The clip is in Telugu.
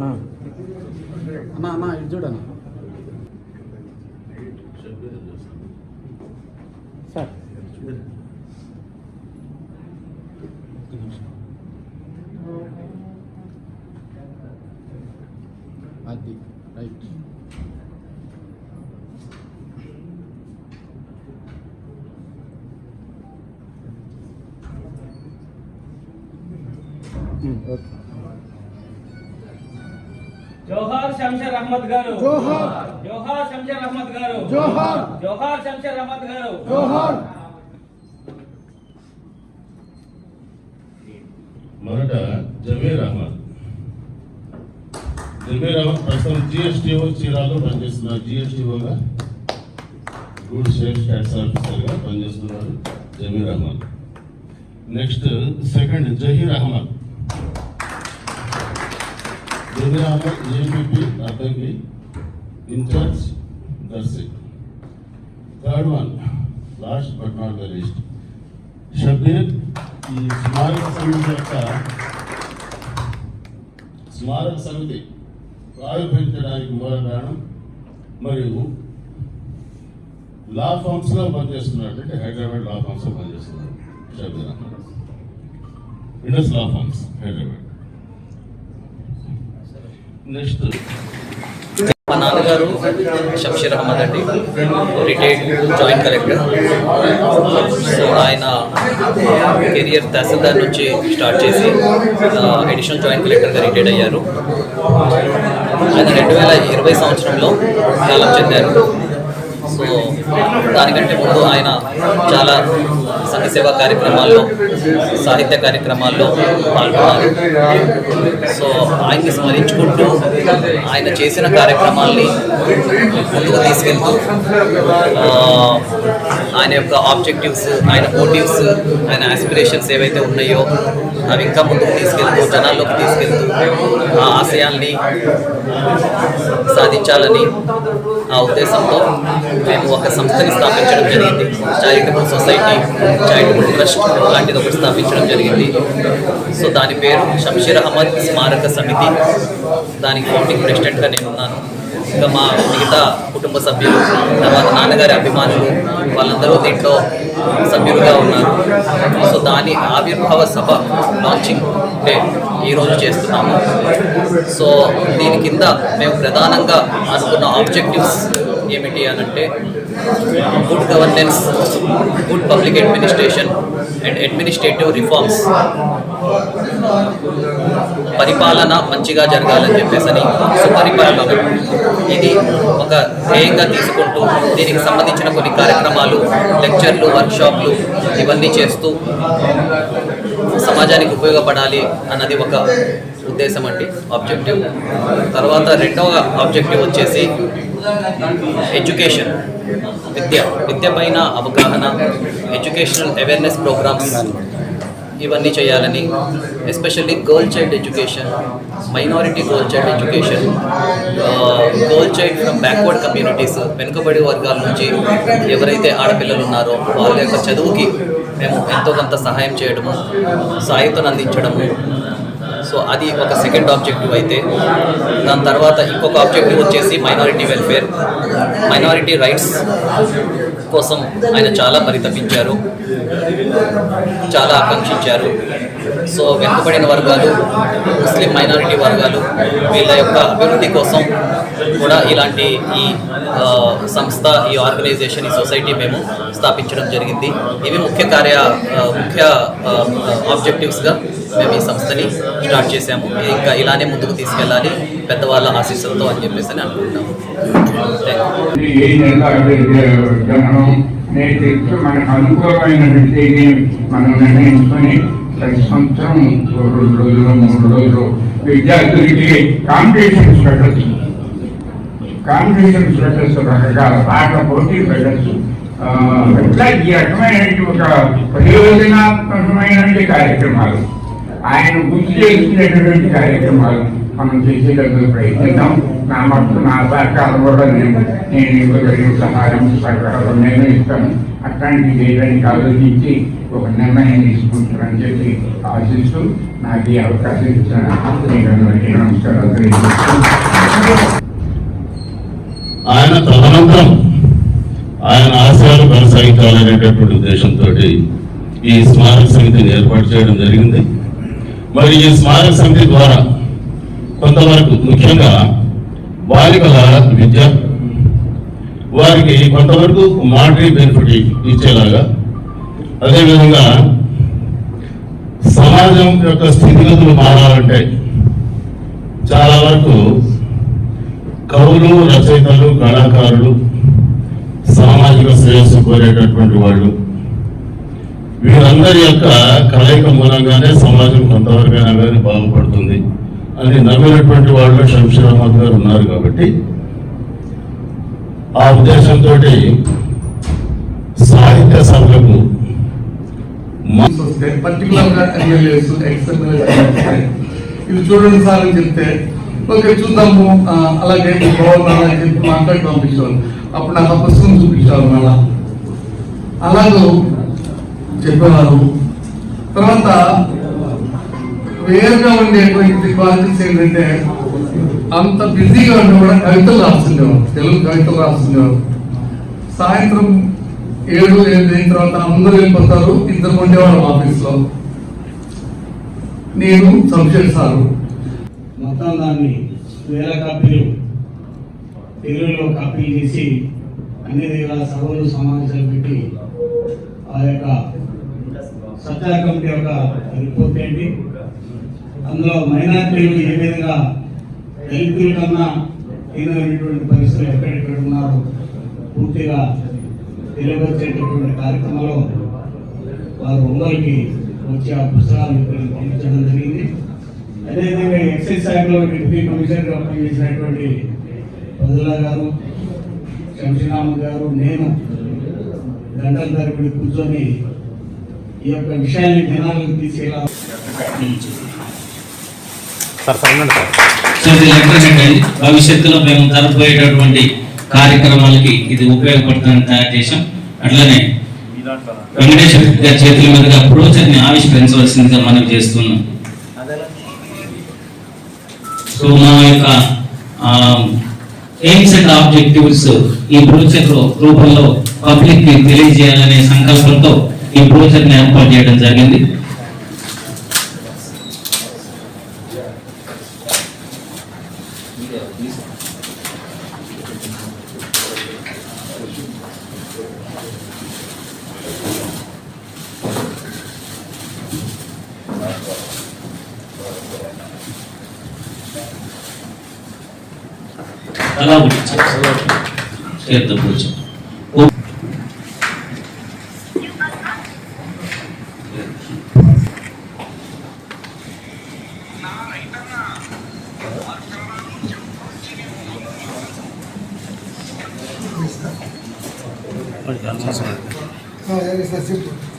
అన్న అన్న ఇది చూడన్న సార్ అది రైట్ ఓకే జోహార్ శంషర్ అహ్మద్ గారు జోహార్ జోహార్ శంషర్ అహ్మద్ గారు జోహార్ జోహార్ శంషర్ అహ్మద్ గారు జోహార్ మొదట జమీర్ అహ్మద్ జమీర్ అహ్మద్ ప్రస్తుతం జిఎస్టీఓ చీరాల్లో పనిచేస్తున్నారు జిఎస్టీఓగా గూడ్ సేఫ్ స్టాట్స్ ఆఫీసర్గా పనిచేస్తున్నారు Zameer Ahmed next second Zaheer Ahmed Zameer Ahmed APP Addanki incharge Darsi third one last but not the least Shabbir ఈ స్మారక సమితి యొక్క స్మారక సమితి ప్రారంభించడానికి మూల కారణం మరియు లా ఫార్మ్స్ లో పనిచేస్తున్నాడు అంటే హైదరాబాద్ లా ఫార్మ్స్ లో పనిచేస్తున్నాడు Shabbir Ahmed Indus law firms Hyderabad next. మా నాన్నగారు షంషీర్ అహ్మద్ అండి. Retired joint collector. సో ఆయన కెరియర్ తహసీల్దార్ నుంచి స్టార్ట్ చేసి అడిషనల్ జాయింట్ కలెక్టర్గా రిటైర్డ్ అయ్యారు. ఆయన రెండు వేల ఇరవై సంవత్సరంలో కాలం చెందారు. సో దానికంటే ముందు ఆయన చాలా సంఘ కార్యక్రమాల్లో సాహిత్య కార్యక్రమాల్లో పాల్గొన్నారు. సో ఆయన్ని స్మరించుకుంటూ ఆయన చేసిన కార్యక్రమాల్ని ముందుకు తీసుకెళ్తూ ఆయన యొక్క ఆబ్జెక్టివ్స్ ఆయన మోటివ్స్ ఆయన ఆస్పిరేషన్స్ ఏవైతే ఉన్నాయో అవి ఇంకా ముందుకు తీసుకెళ్తూ జనాల్లోకి తీసుకెళ్తూ ఆ ఆశయాల్ని సాధించాలని ఆ ఉద్దేశంతో మేము ఒక సంస్థని స్థాపించడం జరిగింది. చారిటబుల్ సొసైటీ చారిటబుల్ ట్రస్ట్ లాంటిది ఒకటి స్థాపించడం జరిగింది. సో దాని పేరు షంషీర్ అహ్మద్ స్మారక సమితి. దానికి ఫౌండింగ్ ప్రెసిడెంట్గా నేనున్నాను. ఇంకా మా మిగతా కుటుంబ సభ్యులు తర్వాత నాన్నగారి అభిమానులు వాళ్ళందరూ దీంట్లో సభ్యులుగా ఉన్నారు. సో దాని ఆవిర్భావ సభ లాంచింగ్ డే ఈరోజు చేస్తున్నాము. సో దీని కింద మేము ప్రధానంగా అనుకున్న ఆబ్జెక్టివ్స్ ఏమిటి అని అంటే good governance good public administration and administrative reforms పరిపాలన మంచిగా జరగాలని చెప్పేసి సుపరిపాలన ఇది ఒక ధ్యేయంగా తీసుకుంటూ దీనికి సంబంధించిన కొన్ని కార్యక్రమాలు లెక్చర్లు వర్క్షాప్లు ఇవన్నీ చేస్తూ సమాజానికి ఉపయోగపడాలి అన్నది ఒక ఉద్దేశం అండి ఆబ్జెక్టివ్. తర్వాత రెండవ ఆబ్జెక్టివ్ వచ్చేసి ఎడ్యుకేషన్. విద్య విద్య పైన అవగాహన ఎడ్యుకేషనల్ అవేర్నెస్ ప్రోగ్రామ్స్. ఇవన్నీ చేయాలని especially girl child education minority girl child education girl child from backward communities వెనుకబడి వర్గాల నుంచి ఎవరైతే ఆడపిల్లలు ఉన్నారో వాళ్ళ యొక్క చదువుకి మేము ఎంతో కొంత సహాయం చేయడము సాయుతను అందించడము. సో అది ఒక సెకండ్ ఆబ్జెక్టివ్ అయితే. దాని తర్వాత ఇంకొక ఆబ్జెక్టివ్ వచ్చేసి మైనారిటీ వెల్ఫేర్ మైనారిటీ రైట్స్ కోసం ఆయన చాలా పరితపించారు చాలా ఆకాంక్షించారు. సో వెనుకబడిన వర్గాలు ముస్లిం మైనారిటీ వర్గాలు వీళ్ళ యొక్క అభివృద్ధి కోసం కూడా ఇలాంటి ఈ సంస్థ ఈ ఆర్గనైజేషన్ ఈ సొసైటీ మేము స్థాపించడం జరిగింది. ఇవి ముఖ్య కార్య ముఖ్య ఆబ్జెక్టివ్స్గా మేము ఈ సంస్థని స్టార్ట్ చేశాము. ఇంకా ఇలానే ముందుకు తీసుకెళ్ళాలి పెద్దవాళ్ళ ఆశీస్సులతో అని చెప్పేసి అని అనుకుంటున్నాము. అనుకూలమైన మనం నిర్ణయించుకొని ప్రతి సంవత్సరం రెండు రోజులు మూడు రోజులు విద్యార్థులకి కాంపిటీషన్స్ పెట్టచ్చు కాంపిటీషన్స్ పెట్టచ్చు రకరకాల పాటల పోటీలు పెట్టచ్చు ఇట్లా ఈ రకమైనటువంటి ఒక ప్రయోజనాత్మకమైనటువంటి కార్యక్రమాలు ఆయన గుర్తు చేసినటువంటి కార్యక్రమాలు మనం చేసేటప్పుడు ప్రయత్నిద్దాం నా మటుకు నా సహకారం కూడా నేను నేను ఇవ్వగలిగిన సహాయం సహకారం నేను ఇస్తాను అట్లాంటివి చేయడానికి ఆలోచించి ఒక నిర్ణయం తీసుకుంటారని చెప్పి ఆశిస్తూ నాకు ఈ అవకాశం ఇచ్చిన మీకు అందరికీ నమస్కారాలు ఆయన తదనంతరం ఆయన ఆశయాలు కొనసాగించాలనేటటువంటి ఉద్దేశంతో ఈ స్మారక సమితిని ఏర్పాటు చేయడం జరిగింది. మరి ఈ స్మారక సమితి ద్వారా కొంతవరకు ముఖ్యంగా బాలికల విద్య వారికి కొంతవరకు మాటరీ బెనిఫిట్ ఇచ్చేలాగా అదేవిధంగా సమాజం యొక్క స్థితిగతులు మారాలంటే చాలా వరకు కవులు రచయితలు కళాకారులు సామాజిక శ్రేయస్సు కోరేటటువంటి వాళ్ళు వీరందరి యొక్క కలయిక మూలంగానే సమాజం కొంతవరకైనా కానీ బాగుపడుతుంది అని నమ్మినటువంటి వాళ్ళు శంషీర్ అహ్మద్ గారు ఉన్నారు కాబట్టి ఆ ఉద్దేశంతో సాహిత్య సభలకు మా- వస్తే పర్టికులర్ ఎమ్మెల్యేస్ ఎక్స్ ఎమ్మెల్యేస్ ఇవి చూడండి సార్ అని చెప్తే ఓకే చూద్దాము. అలాగే బాగున్నా అని చెప్పి మాట్లాడి పంపించేవాళ్ళు. అప్పుడు నాకు ఆ పుస్తకం చూపించేవారు మళ్ళా అలాగూ చెప్పేవారు. తర్వాత వేరుగా ఉండేటువంటి క్వాలిటీస్ ఏంటంటే అంత బిజీగా ఉండి కూడా కవితలు రాస్తుండేవారు తెలుగు కవితలు రాస్తుండేవారు సాయంత్రం ఏడు ఎనిమిది అయిన తర్వాత అందరూ వెళ్ళిపోతారు. ఇద్దరు ఉండేవాళ్ళం ఆఫీస్లో నేను సంశయ్ సారు. మొత్తం దాన్ని వేల కాపీలు తెలుగులో కాపీలు చేసి అన్ని దేవాల సభలు సమావేశాలు పెట్టి ఆ యొక్క సత్తా కమిటీ యొక్క రిపోర్ట్ ఏంటి? అందులో మైనార్టీలు ఏ విధంగా దళితుల కన్నా ఏదైనటువంటి పరిస్థితులు ఎక్కడెక్కడ ఉన్నారో? పూర్తిగా తెలియవచ్చేటటువంటి కార్యక్రమంలో వారు ఒంగోలుకి వచ్చి ఆ పుస్తకాలు ఇక్కడ పంపించడం జరిగింది. అదేవిధంగా ఎక్సైజ్ శాఖలో డిప్యూటీ కమిషనర్గా పనిచేసినటువంటి పదులా గారు శంషిరామ్ గారు నేను గంటల తరబడి కూర్చొని ఈ యొక్క విషయాన్ని జనాలకు తీసుకెళ్ళాలి అండి భవిష్యత్తులో మేము జరపబోయేటటువంటి కార్యక్రమాలకి ఇది ఉపయోగపడుతుందని తయారు చేశాం. అట్లనే వెంకటేశ్వర గారి చేతుల మీదుగా బ్రోచర్ని ఆవిష్కరించవలసిందిగా మనం చేస్తున్నాం. సో మా యొక్క ఎయిమ్స్ అండ్ ఆబ్జెక్టివ్స్ ఈ బ్రోచర్ రూపంలో పబ్లిక్కి తెలియజేయాలనే సంకల్పంతో ఈ బ్రోచర్ని ఏర్పాటు చేయడం జరిగింది. అలా చేద్దాం బ్రోచర్ సార్